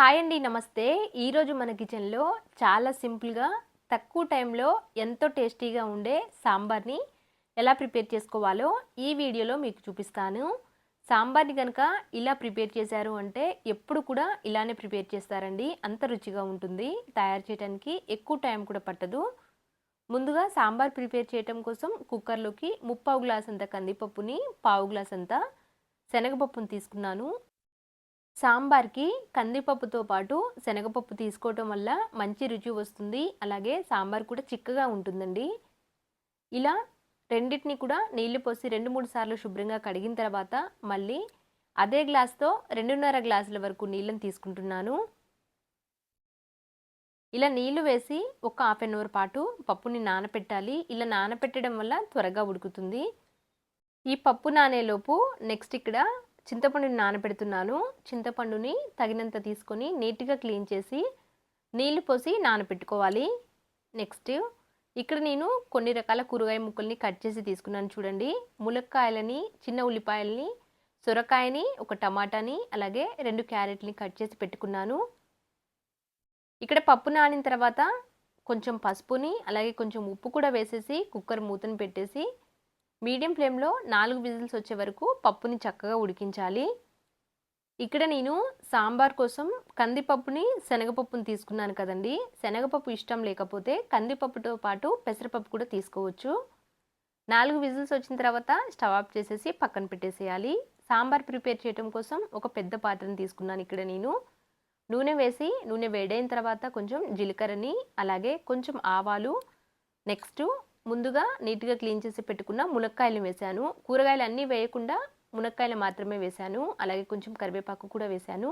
Hi అండి నమస్తే. ఈరోజు మన కిచెన్లో చాలా సింపుల్గా తక్కువ టైంలో ఎంతో టేస్టీగా ఉండే సాంబార్ని ఎలా ప్రిపేర్ చేసుకోవాలో ఈ వీడియోలో మీకు చూపిస్తాను. సాంబార్ని కనుక ఇలా ప్రిపేర్ చేశారు అంటే ఎప్పుడు కూడా ఇలానే ప్రిపేర్ చేస్తారండి. అంత రుచిగా ఉంటుంది. తయారు చేయడానికి ఎక్కువ టైం కూడా పట్టదు. ముందుగా సాంబార్ ప్రిపేర్ చేయటం కోసం కుక్కర్లోకి ముప్పావు గ్లాస్ అంత కందిపప్పుని పావు గ్లాస్ అంత శనగపప్పుని తీసుకున్నాను. సాంబార్కి కందిపప్పుతో పాటు శనగపప్పు తీసుకోవటం వల్ల మంచి రుచి వస్తుంది. అలాగే సాంబార్ కూడా చిక్కగా ఉంటుందండి. ఇలా రెండింటిని కూడా నీళ్ళు పోసి రెండు మూడు సార్లు శుభ్రంగా కడిగిన తర్వాత మళ్ళీ అదే గ్లాస్తో రెండున్నర గ్లాసుల వరకు నీళ్ళని తీసుకుంటున్నాను. ఇలా నీళ్ళు వేసి ఒక హాఫ్ అన్ అవర్ పాటు పప్పుని నానపెట్టాలి. ఇలా నానపెట్టడం వల్ల త్వరగా ఉడుకుతుంది. ఈ పప్పు నానేలోపు నెక్స్ట్ ఇక్కడ చింతపండుని నానబెడుతున్నాను. చింతపండుని తగినంత తీసుకొని నీట్గా క్లీన్ చేసి నీళ్ళు పోసి నానబెట్టుకోవాలి. నెక్స్ట్ ఇక్కడ నేను కొన్ని రకాల కూరగాయ ముక్కల్ని కట్ చేసి తీసుకున్నాను చూడండి. ములక్కాయలని చిన్న ఉల్లిపాయలని సొరకాయని ఒక టమాటాని అలాగే రెండు క్యారెట్ని కట్ చేసి పెట్టుకున్నాను. ఇక్కడ పప్పు నానిన తర్వాత కొంచెం పసుపుని అలాగే కొంచెం ఉప్పు కూడా వేసేసి కుక్కర్ మూతను పెట్టేసి మీడియం ఫ్లేమ్లో నాలుగు విజిల్స్ వచ్చే వరకు పప్పుని చక్కగా ఉడికించాలి. ఇక్కడ నేను సాంబార్ కోసం కందిపప్పుని శనగపప్పుని తీసుకున్నాను కదండి. శనగపప్పు ఇష్టం లేకపోతే కందిపప్పుతో పాటు పెసరపప్పు కూడా తీసుకోవచ్చు. నాలుగు విజిల్స్ వచ్చిన తర్వాత స్టవ్ ఆఫ్ చేసేసి పక్కన పెట్టేసేయాలి. సాంబార్ ప్రిపేర్ చేయడం కోసం ఒక పెద్ద పాత్రని తీసుకున్నాను ఇక్కడ నేను. నూనె వేసి నూనె వేడైన తర్వాత కొంచెం జీలకర్రని అలాగే కొంచెం ఆవాలు నెక్స్ట్ ముందుగా నీట్గా క్లీన్ చేసి పెట్టుకున్న మునక్కాయలు వేశాను. కూరగాయలు అన్నీ వేయకుండా మునక్కాయలు మాత్రమే వేశాను. అలాగే కొంచెం కరివేపాకు కూడా వేశాను.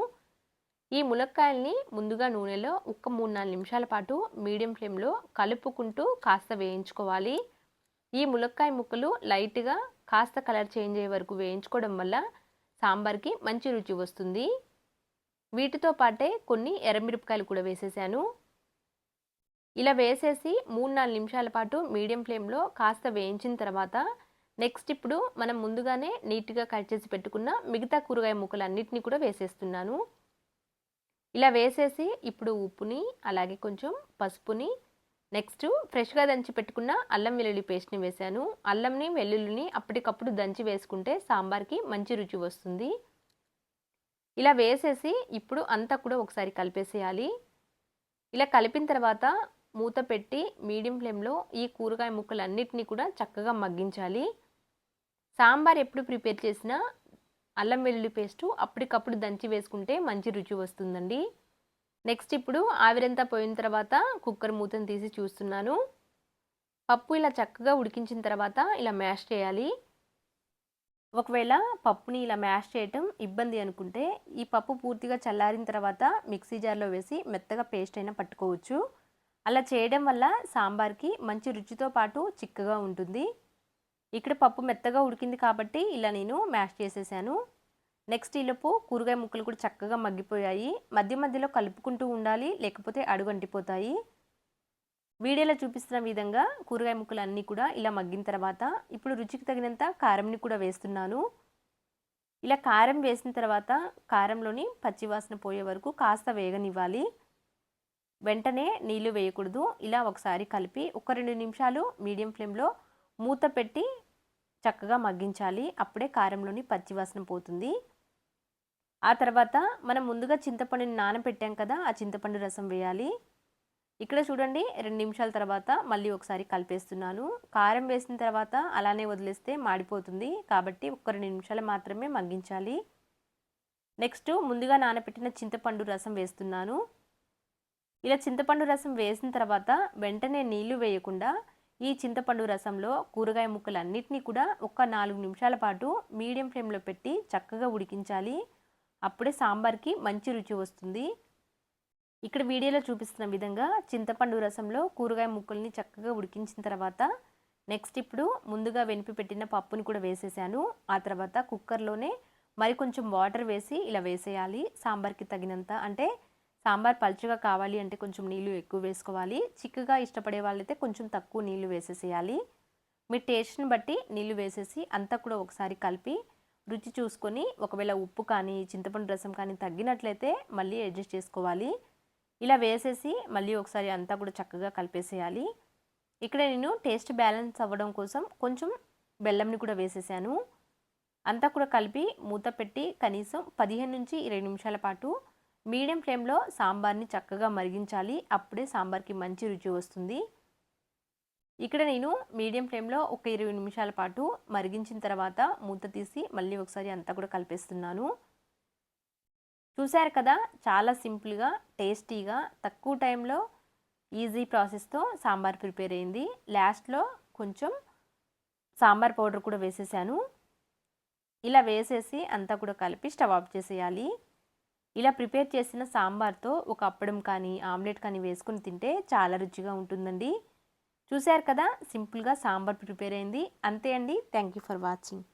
ఈ మునక్కాయల్ని ముందుగా నూనెలో ఒక్క మూడు నాలుగు నిమిషాల పాటు మీడియం ఫ్లేమ్లో కలుపుకుంటూ కాస్త వేయించుకోవాలి. ఈ ములక్కాయ ముక్కలు లైట్గా కాస్త కలర్ చేంజ్ అయ్యే వరకు వేయించుకోవడం వల్ల సాంబార్కి మంచి రుచి వస్తుంది. వీటితో పాటే కొన్ని ఎర్రమిరపకాయలు కూడా వేసేసాను. ఇలా వేసేసి మూడు నాలుగు నిమిషాల పాటు మీడియం ఫ్లేమ్లో కాస్త వేయించిన తర్వాత నెక్స్ట్ ఇప్పుడు మనం ముందుగానే నీట్గా కట్ చేసి పెట్టుకున్న మిగతా కూరగాయ ముక్కలు అన్నిటిని కూడా వేసేస్తున్నాను. ఇలా వేసేసి ఇప్పుడు ఉప్పుని అలాగే కొంచెం పసుపుని నెక్స్ట్ ఫ్రెష్గా దంచి పెట్టుకున్న అల్లం వెల్లుల్లి పేస్ట్ని వేశాను. అల్లంని వెల్లుల్లిని అప్పటికప్పుడు దంచి వేసుకుంటే సాంబార్కి మంచి రుచి వస్తుంది. ఇలా వేసేసి ఇప్పుడు అంతా కూడా ఒకసారి కలిపేసేయాలి. ఇలా కలిపిన తర్వాత మూత పెట్టి మీడియం ఫ్లేమ్లో ఈ కూరగాయ ముక్కలన్నిటినీ కూడా చక్కగా మగ్గించాలి. సాంబార్ ఎప్పుడు ప్రిపేర్ చేసినా అల్లం వెల్లుల్లి పేస్టు అప్పటికప్పుడు దంచి వేసుకుంటే మంచి రుచి వస్తుందండి. నెక్స్ట్ ఇప్పుడు ఆవిరంతా పోయిన తర్వాత కుక్కర్ మూతను తీసి చూస్తున్నాను. పప్పు ఇలా చక్కగా ఉడికించిన తర్వాత ఇలా మ్యాష్ చేయాలి. ఒకవేళ పప్పుని ఇలా మ్యాష్ చేయటం ఇబ్బంది అనుకుంటే ఈ పప్పు పూర్తిగా చల్లారిన తర్వాత మిక్సీ జార్లో వేసి మెత్తగా పేస్ట్ అయినా పట్టుకోవచ్చు. అలా చేయడం వల్ల సాంబార్కి మంచి రుచితో పాటు చిక్కగా ఉంటుంది. ఇక్కడ పప్పు మెత్తగా ఉడికింది కాబట్టి ఇలా నేను మ్యాష్ చేసేసాను. నెక్స్ట్ ఈలోపు కూరగాయ ముక్కలు కూడా చక్కగా మగ్గిపోయాయి. మధ్య మధ్యలో కలుపుకుంటూ ఉండాలి లేకపోతే అడుగంటిపోతాయి వీడియోలో చూపిస్తున్న విధంగా కూరగాయ ముక్కలు అన్నీ కూడా ఇలా మగ్గిన తర్వాత ఇప్పుడు రుచికి తగినంత కారంని కూడా వేస్తున్నాను. ఇలా కారం వేసిన తర్వాత కారంలోని పచ్చివాసన పోయే వరకు కాస్త వేగనివ్వాలి. వెంటనే నీళ్ళు వేయకూడదు. ఇలా ఒకసారి కలిపి ఒక రెండు నిమిషాలు మీడియం ఫ్లేమ్లో మూత పెట్టి చక్కగా మగ్గించాలి. అప్పుడే కారంలోని పచ్చివాసన పోతుంది. ఆ తర్వాత మనం ముందుగా చింతపండుని నానబెట్టాం కదా ఆ చింతపండు రసం వేయాలి. ఇక్కడ చూడండి రెండు నిమిషాల తర్వాత మళ్ళీ ఒకసారి కలిపేస్తున్నాను. కారం వేసిన తర్వాత అలానే వదిలేస్తే మాడిపోతుంది. కాబట్టి ఒక రెండు నిమిషాలు మాత్రమే మగ్గించాలి. నెక్స్ట్ ముందుగా నానబెట్టిన చింతపండు రసం వేస్తున్నాను. ఇలా చింతపండు రసం వేసిన తర్వాత వెంటనే నీళ్ళు వేయకుండా ఈ చింతపండు రసంలో కూరగాయ ముక్కలన్నిటినీ కూడా ఒక నాలుగు నిమిషాల పాటు మీడియం ఫ్లేమ్లో పెట్టి చక్కగా ఉడికించాలి. అప్పుడే సాంబార్కి మంచి రుచి వస్తుంది. ఇక్కడ వీడియోలో చూపిస్తున్న విధంగా చింతపండు రసంలో కూరగాయ ముక్కల్ని చక్కగా ఉడికించిన తర్వాత నెక్స్ట్ ఇప్పుడు ముందుగా వెనిపి పెట్టిన పప్పుని కూడా వేసేసాను. ఆ తర్వాత కుక్కర్లోనే మరి కొంచెం వాటర్ వేసి ఇలా వేసేయాలి. సాంబార్కి తగినంత అంటే సాంబార్ పలుచగా కావాలి అంటే కొంచెం నీళ్ళు ఎక్కువ వేసుకోవాలి. చిక్కగా ఇష్టపడే వాళ్ళైతే కొంచెం తక్కువ నీళ్ళు వేసేసేయాలి. మీ టేస్ట్ని బట్టి నీళ్ళు వేసేసి అంతా కూడా ఒకసారి కలిపి రుచి చూసుకొని ఒకవేళ ఉప్పు కానీ చింతపండు రసం కానీ తగ్గినట్లయితే మళ్ళీ అడ్జస్ట్ చేసుకోవాలి. ఇలా వేసేసి మళ్ళీ ఒకసారి అంతా కూడా చక్కగా కలిపేసేయాలి. ఇక్కడ నేను టేస్ట్ బ్యాలెన్స్ అవ్వడం కోసం కొంచెం బెల్లంని కూడా వేసేసాను. అంతా కూడా కలిపి మూత పెట్టి కనీసం పదిహేను నుంచి ఇరవై నిమిషాల పాటు మీడియం ఫ్లేమ్లో సాంబార్ని చక్కగా మరిగించాలి. అప్పుడే సాంబార్కి మంచి రుచి వస్తుంది. ఇక్కడ నేను మీడియం ఫ్లేమ్లో ఒక ఇరవై నిమిషాల పాటు మరిగించిన తర్వాత మూత తీసి మళ్ళీ ఒకసారి అంతా కూడా కలిపేస్తున్నాను. చూశారు కదా చాలా సింపుల్గా టేస్టీగా తక్కువ టైంలో ఈజీ ప్రాసెస్తో సాంబార్ ప్రిపేర్ అయింది. లాస్ట్లో కొంచెం సాంబార్ పౌడర్ కూడా వేసేసాను. ఇలా వేసేసి అంతా కూడా కలిపి స్టవ్ ఆఫ్ చేసేయాలి. ఇలా ప్రిపేర్ చేసిన సాంబార్తో ఒక అప్పడం కానీ ఆమ్లెట్ కానీ వేసుకుని తింటే చాలా రుచిగా ఉంటుందండి. చూశారు కదా సింపుల్గా సాంబార్ ప్రిపేర్ అయింది. అంతే అండి. Thank you for watching.